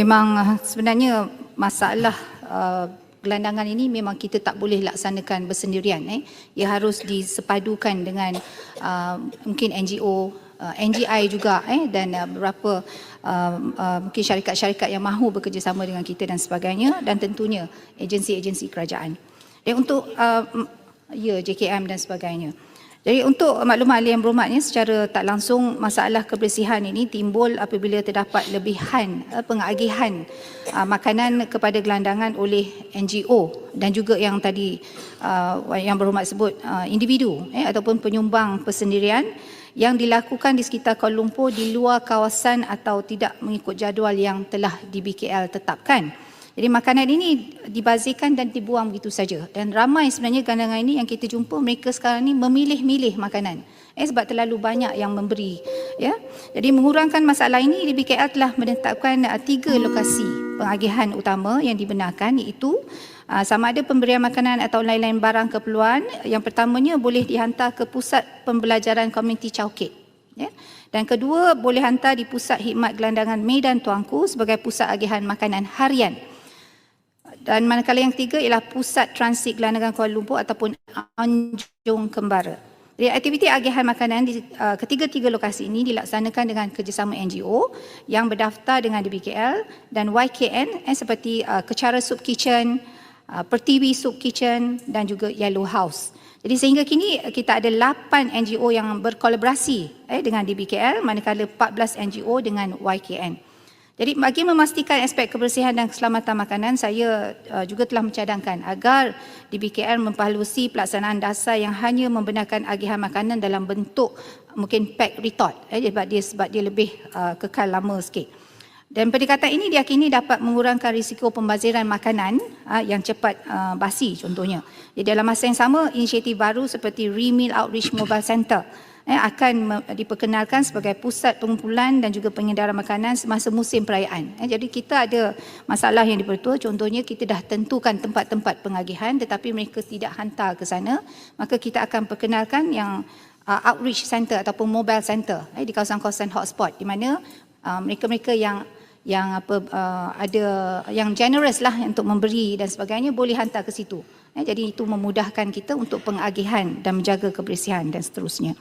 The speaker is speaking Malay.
memang uh, sebenarnya masalah uh, gelandangan ini memang kita tak boleh laksanakan bersendirian eh ia harus disepadukan dengan uh, mungkin NGO uh, NGI juga eh dan uh, beberapa uh, uh, mungkin syarikat-syarikat yang mahu bekerjasama dengan kita dan sebagainya dan tentunya agensi-agensi kerajaan. Dan untuk uh, ya JKM dan sebagainya. Jadi untuk maklumat ahli yang berhormatnya secara tak langsung masalah kebersihan ini timbul apabila terdapat lebihan uh, pengagihan uh, makanan kepada gelandangan oleh NGO dan juga yang tadi uh, yang berhormat sebut uh, individu eh, ataupun penyumbang persendirian yang dilakukan di sekitar Kuala Lumpur di luar kawasan atau tidak mengikut jadual yang telah di BKL tetapkan. Jadi makanan ini dibazirkan dan dibuang begitu saja. Dan ramai sebenarnya gelandangan ini yang kita jumpa mereka sekarang ni memilih-milih makanan. Eh, sebab terlalu banyak yang memberi. Ya, Jadi mengurangkan masalah ini, di BKL telah menetapkan uh, tiga lokasi pengagihan utama yang dibenarkan iaitu uh, sama ada pemberian makanan atau lain-lain barang keperluan. Yang pertamanya boleh dihantar ke pusat pembelajaran komuniti Chowkit. Ya. Dan kedua boleh hantar di pusat khidmat gelandangan Medan Tuanku sebagai pusat agihan makanan harian. Dan manakala yang ketiga ialah pusat transit gelandangan Kuala Lumpur ataupun Anjung Kembara. Jadi aktiviti agihan makanan di uh, ketiga-tiga lokasi ini dilaksanakan dengan kerjasama NGO yang berdaftar dengan DBKL dan YKN eh, seperti uh, Kecara Soup Kitchen, uh, Pertiwi Soup Kitchen dan juga Yellow House. Jadi sehingga kini kita ada 8 NGO yang berkolaborasi eh, dengan DBKL manakala 14 NGO dengan YKN. Jadi bagi memastikan aspek kebersihan dan keselamatan makanan, saya uh, juga telah mencadangkan agar DBKL memperhalusi pelaksanaan dasar yang hanya membenarkan agihan makanan dalam bentuk mungkin pack retort eh, sebab dia sebab dia lebih uh, kekal lama sikit. Dan pendekatan ini diakini dapat mengurangkan risiko pembaziran makanan uh, yang cepat basi contohnya. Jadi dalam masa yang sama, inisiatif baru seperti Remeal Outreach Mobile Center eh, akan diperkenalkan sebagai pusat pengumpulan dan juga pengedaran makanan semasa musim perayaan. Eh, jadi kita ada masalah yang dipertua, contohnya kita dah tentukan tempat-tempat pengagihan tetapi mereka tidak hantar ke sana, maka kita akan perkenalkan yang uh, outreach center ataupun mobile center eh, di kawasan-kawasan hotspot di mana uh, mereka-mereka yang yang apa uh, ada yang generous lah untuk memberi dan sebagainya boleh hantar ke situ. Eh, jadi itu memudahkan kita untuk pengagihan dan menjaga kebersihan dan seterusnya.